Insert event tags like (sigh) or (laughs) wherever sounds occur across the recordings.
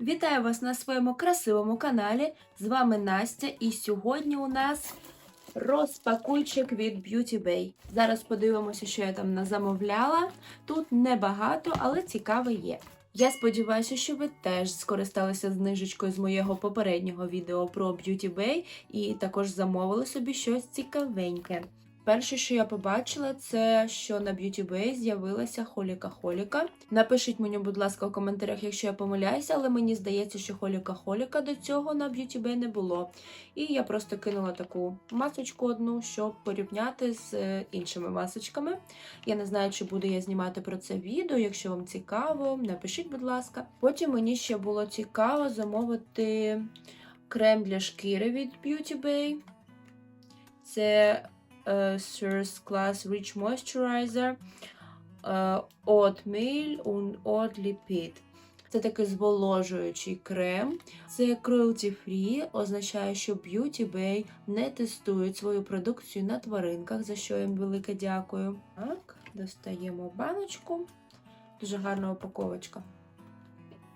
Вітаю вас на своєму красивому каналі. З вами Настя, і сьогодні у нас розпакуйчик від Beauty Bay. Зараз подивимося, що я там замовляла. Тут небагато, але цікаве є. Я сподіваюся, що ви теж скористалися знижечкою з моєго попереднього відео про Beauty Bay і також замовили собі щось цікавеньке. Перше, що я побачила, це що на Beauty Bay з'явилася холіка-холіка. Напишіть мені, будь ласка, у коментарях, якщо я помиляюся, але мені здається, що холіка-холіка до цього на Beauty Bay не було. І я просто кинула таку масочку одну, щоб порівняти з е, іншими масочками. Я не знаю, чи буду я знімати про це відео. Якщо вам цікаво, напишіть, будь ласка. Потім мені ще було цікаво замовити крем для шкіри від Beauty Bay. Це е, Class Rich Moisturizer е, Oatmeal und Oat Lipid. Це такий зволожуючий крем. Це cruelty free, означає, що Beauty Bay не тестують свою продукцію на тваринках, за що їм велике дякую. Так, достаємо баночку. Дуже гарна упаковочка.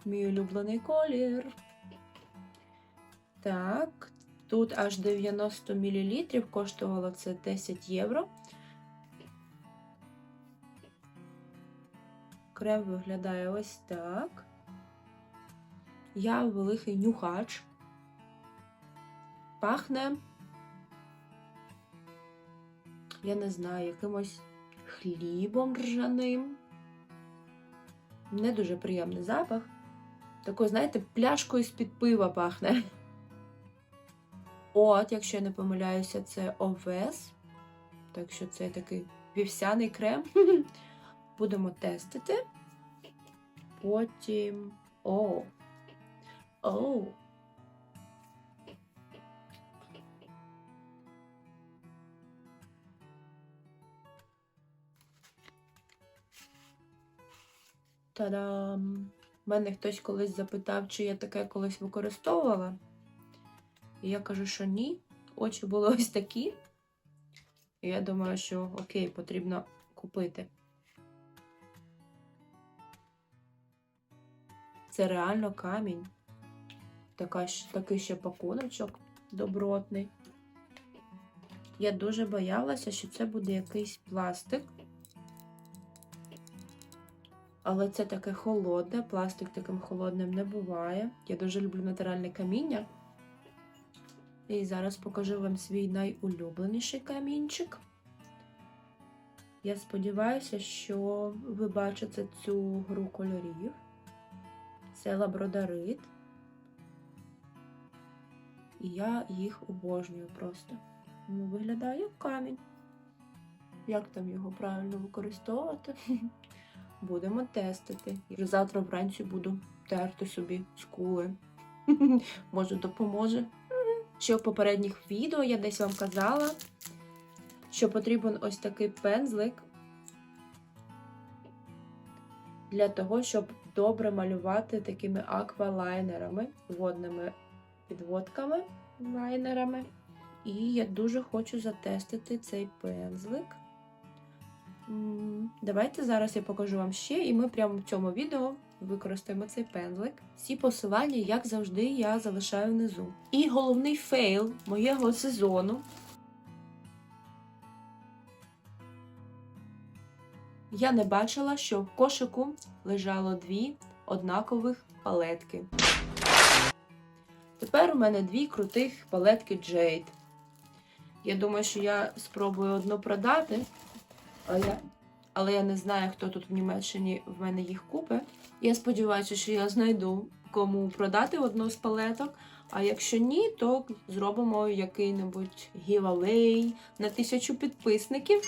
Мій улюблений колір. Так, Тут аж 90 мл, коштувало це 10 євро. Крем виглядає ось так. Я великий нюхач. Пахне, я не знаю, якимось хлібом ржаним. Не дуже приємний запах. Такою, знаєте, пляшкою з-під пива пахне. От, якщо я не помиляюся, це овес. Так що це такий вівсяний крем. (laughs) Будемо тестити. Потім. О! О! Та-дам! Мене хтось колись запитав, чи я таке колись використовувала. І я кажу, що ні. Очі були (laughs) ось такі. І я думаю, що окей, потрібно купити. Це реально камінь. Така, такий ще пакуночок добротний. Я дуже боялася, що це буде якийсь пластик. Але це таке холодне, пластик таким холодним не буває. Я дуже люблю натуральне каміння. І зараз покажу вам свій найулюбленіший камінчик. Я сподіваюся, що ви бачите цю гру кольорів. Це лабродарит. І я їх обожнюю просто. Ну, виглядає як камінь. Як там його правильно використовувати? (laughs) Будемо тестити. І завтра вранці буду терти собі скули. (laughs) Може, допоможе. Ще в попередніх відео я десь вам казала, що потрібен ось такий пензлик для того, щоб добре малювати такими аквалайнерами, водними підводками, лайнерами. І я дуже хочу затестити цей пензлик. Давайте зараз я покажу вам ще, і ми прямо в цьому відео використаємо цей пензлик. Всі посилання, як завжди, я залишаю внизу. І головний фейл моєго сезону. Я не бачила, що в кошику лежало дві однакових палетки. Тепер у мене дві крутих палетки Jade. Я думаю, що я спробую одну продати, але але я не знаю, хто тут в Німеччині в мене їх купить. Я сподіваюся, що я знайду кому продати одну з палеток. А якщо ні, то зробимо який-небудь giveaway на тисячу підписників.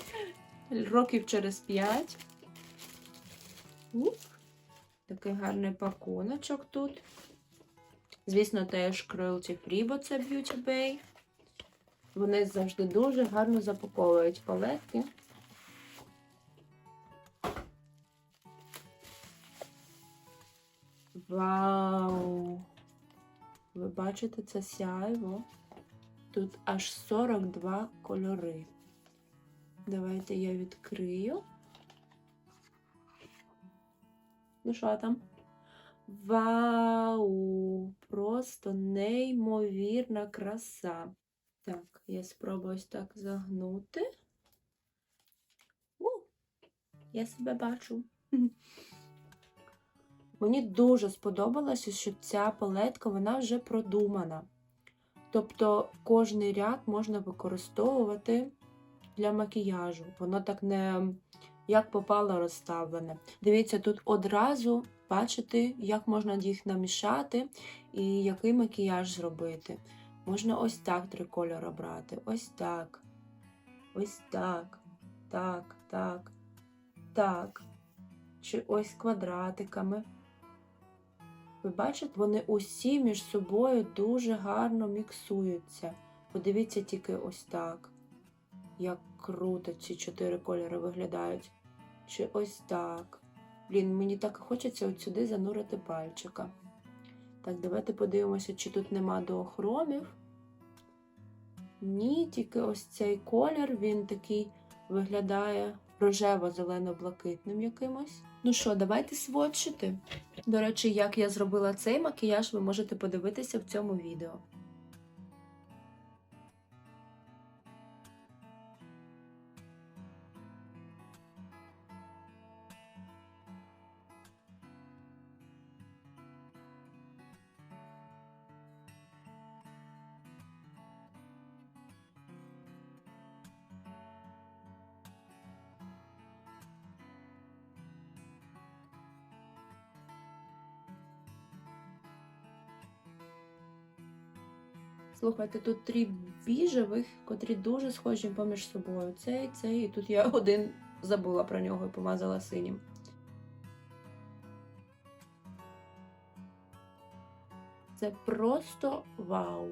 (laughs) Років через 5. Уп. Такий гарний пакуночок тут. Звісно, теж cruelty free, бо це Beauty Bay. Вони завжди дуже гарно запаковують палетки. Бачите це сяйво? Тут аж 42 кольори. Давайте я відкрию. Ну що там? Вау! Просто неймовірна краса. Так, я спробую ось так загнути. У, я себе бачу. (laughs) Мені дуже сподобалося, що ця палетка вона вже продумана. Тобто кожний ряд можна використовувати для макіяжу. Воно так не як попало розставлене. Дивіться, тут одразу бачите, як можна їх намішати і який макіяж зробити. Можна ось так три кольори брати. Ось так. Ось так. Так, так, так. Чи ось квадратиками. Ви бачите, вони усі між собою дуже гарно міксуються. Подивіться тільки ось так. Як круто ці чотири кольори виглядають. Чи ось так. Блін, мені так хочеться от сюди занурити пальчика. Так, давайте подивимося, чи тут нема доохромів. Ні, тільки ось цей колір, він такий виглядає рожево-зелено-блакитним якимось. Ну що, давайте сводчити. До речі, як я зробила цей макіяж, ви можете подивитися в цьому відео. Слухайте, тут три біжевих, котрі дуже схожі поміж собою. Цей, цей, і тут я (laughs) один забула про нього і помазала синім. Це просто вау.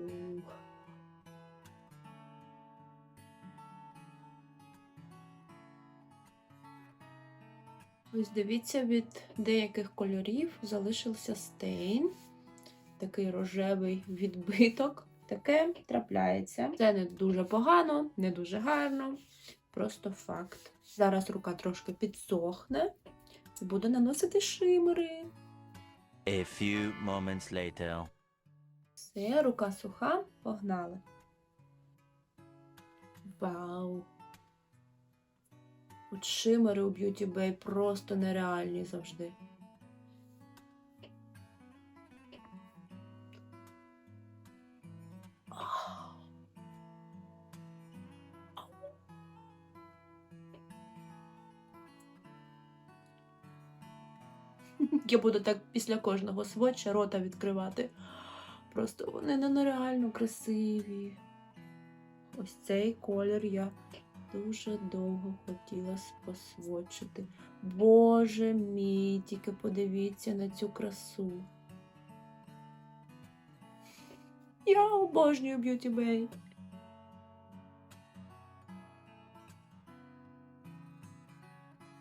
Ось дивіться, від деяких кольорів залишився стейн, такий рожевий відбиток. Таке трапляється. Це не дуже погано, не дуже гарно, просто факт. Зараз рука трошки підсохне і буду наносити шимери. A few moments later. Все, рука суха, погнали. Вау! От шимери у Beauty Bay просто нереальні завжди. (laughs) Я буду так після кожного сводча рота відкривати. Просто вони не нереально красиві. Ось цей колір я дуже довго хотіла посводчити. Боже мій, тільки подивіться на цю красу. Я обожнюю Beauty Bay.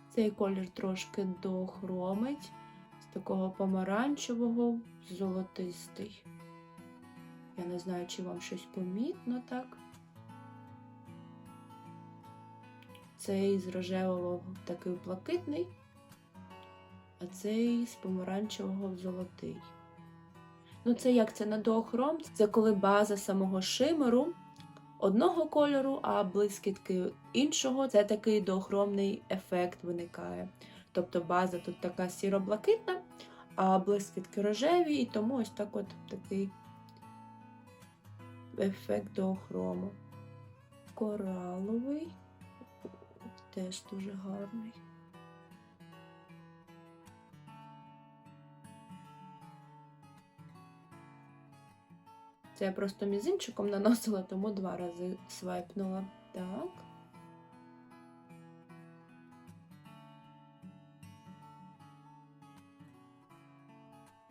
Цей колір трошки дохромить такого помаранчевого золотистий. Я не знаю, чи вам щось помітно так. Цей з рожевого такий блакитний, а цей з помаранчевого золотий. Ну, це як це на доохром? Це коли база самого шимеру одного кольору, а блискітки іншого. Це такий доохромний ефект виникає. Тобто база тут така сіро-блакитна, а блискітки рожеві, і тому ось так от такий ефект доохрому. Кораловий. Теж дуже гарний. Це я просто мізинчиком наносила, тому два рази свайпнула. Так.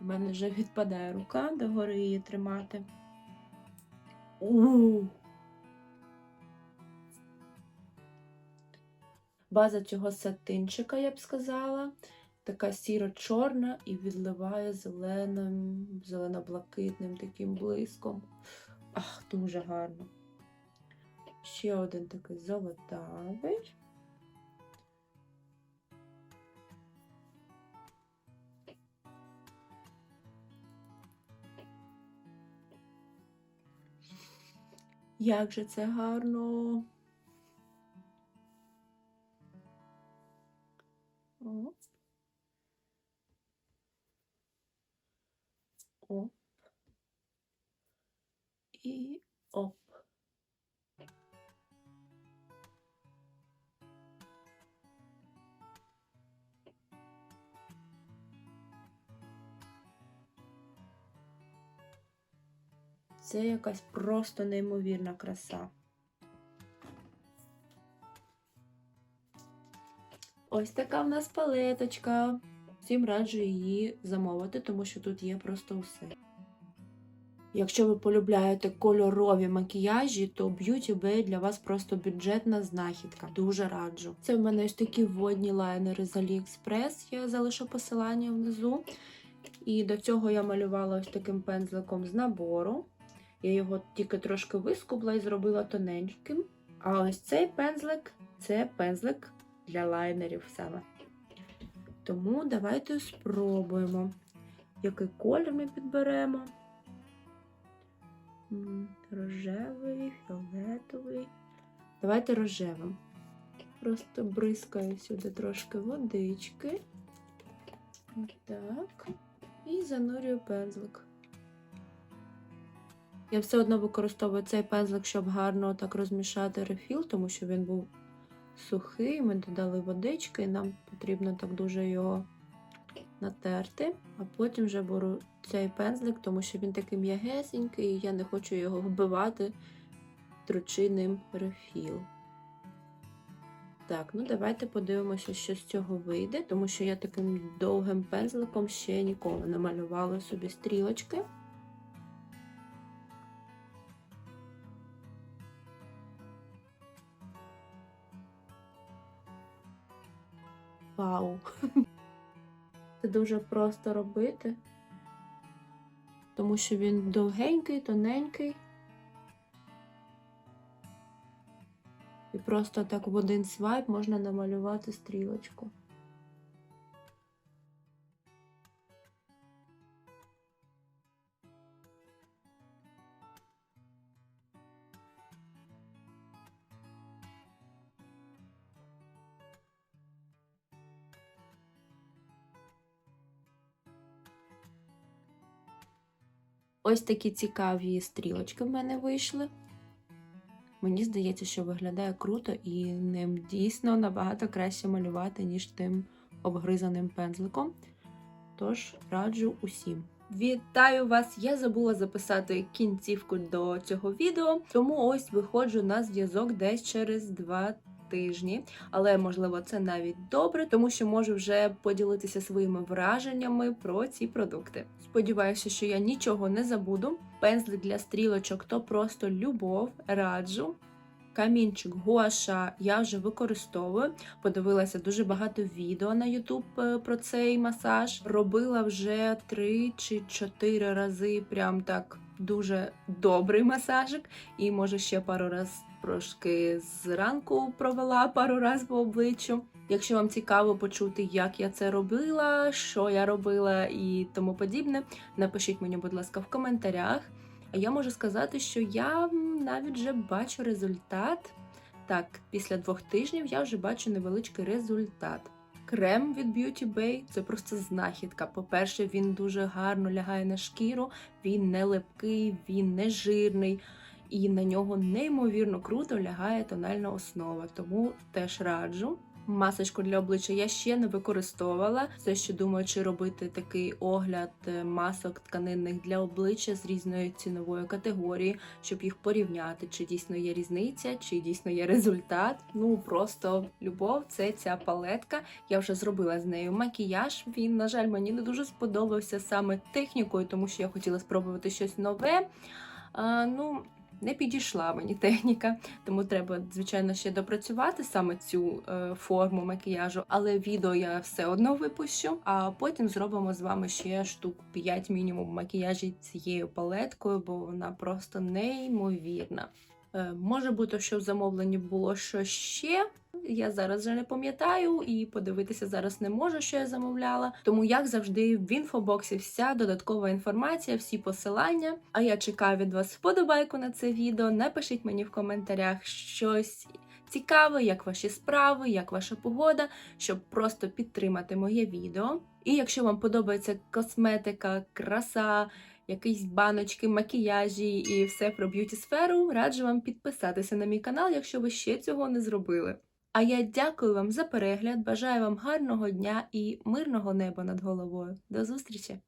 У мене вже відпадає рука, догори її тримати. У. База цього сатинчика, я б сказала, така сіро-чорна і відливає зеленим, зелено-блакитним таким блиском. Ах, дуже гарно. Ще один такий золотавий. Як же це гарно. Оп. Оп. І оп. Це якась просто неймовірна краса. Ось така в нас палеточка. Всім раджу її замовити, тому що тут є просто все. Якщо ви полюбляєте кольорові макіяжі, то Beauty Bay для вас просто бюджетна знахідка. Дуже раджу. Це в мене ось такі водні лайнери з AliExpress. Я залишу посилання внизу. І до цього я малювала ось таким пензликом з набору. Я його тільки трошки вискубла і зробила тоненьким. А ось цей пензлик це пензлик для лайнерів саме. Тому давайте спробуємо, який колір ми підберемо. Рожевий, фіолетовий. Давайте рожевим. Просто бризкаю сюди трошки водички. Так. І занурюю пензлик. Я все одно використовую цей пензлик, щоб гарно так розмішати рефіл, тому що він був сухий. Ми додали водички, і нам потрібно так дуже його натерти. А потім вже беру цей пензлик, тому що він такий м'ягесенький, і я не хочу його вбивати тручинним рефіл. Так, ну давайте подивимося, що з цього вийде, тому що я таким довгим пензликом ще ніколи не малювала собі стрілочки. Вау! (laughs) Це дуже просто робити, тому що він довгенький, тоненький. І просто так в один свайп можна намалювати стрілочку. Ось такі цікаві стрілочки в мене вийшли. Мені здається, що виглядає круто і ним дійсно набагато краще малювати, ніж тим обгризаним пензликом. Тож раджу усім. Вітаю вас! Я забула записати кінцівку до цього відео, тому ось виходжу на зв'язок десь через два тижні. Але можливо це навіть добре, тому що можу вже поділитися своїми враженнями про ці продукти. Сподіваюся, що я нічого не забуду. Пензлик для стрілочок то просто любов, раджу. Камінчик Гуаша я вже використовую. Подивилася дуже багато відео на YouTube про цей масаж. Робила вже 3 чи 4 рази, прям так дуже добрий масажик. І може ще пару раз трошки зранку провела пару раз по обличчю. Якщо вам цікаво почути, як я це робила, що я робила і тому подібне, напишіть мені, будь ласка, в коментарях. А я можу сказати, що я навіть вже бачу результат. Так, після двох тижнів я вже бачу невеличкий результат. Крем від Beauty Bay це просто знахідка. По-перше, він дуже гарно лягає на шкіру, він не липкий, він не жирний, і на нього неймовірно круто лягає тональна основа, тому теж раджу. Масочку для обличчя я ще не використовувала. Все ще думаю, чи робити такий огляд е, масок тканинних для обличчя з різної цінової категорії, щоб їх порівняти, чи дійсно є різниця, чи дійсно є результат. Ну просто любов, це ця палетка. Я вже зробила з нею макіяж. Він, на жаль, мені не дуже сподобався саме технікою, тому що я хотіла спробувати щось нове. А, ну, не підійшла мені техніка, тому треба, звичайно, ще допрацювати саме цю е, форму макіяжу, але відео я все одно випущу. А потім зробимо з вами ще штук 5 мінімум макіяжі цією палеткою, бо вона просто неймовірна. Е, може бути, що в замовленні було що ще. Я зараз вже не пам'ятаю і подивитися зараз не можу, що я замовляла. Тому, як завжди, в інфобоксі вся додаткова інформація, всі посилання. А я чекаю від вас вподобайку на це відео. Напишіть мені в коментарях щось цікаве, як ваші справи, як ваша погода, щоб просто підтримати моє відео. І якщо вам подобається косметика, краса, якісь баночки, макіяжі і все про б'юті сферу, раджу вам підписатися на мій канал, якщо ви ще цього не зробили. А я дякую вам за перегляд, бажаю вам гарного дня і мирного неба над головою. До зустрічі!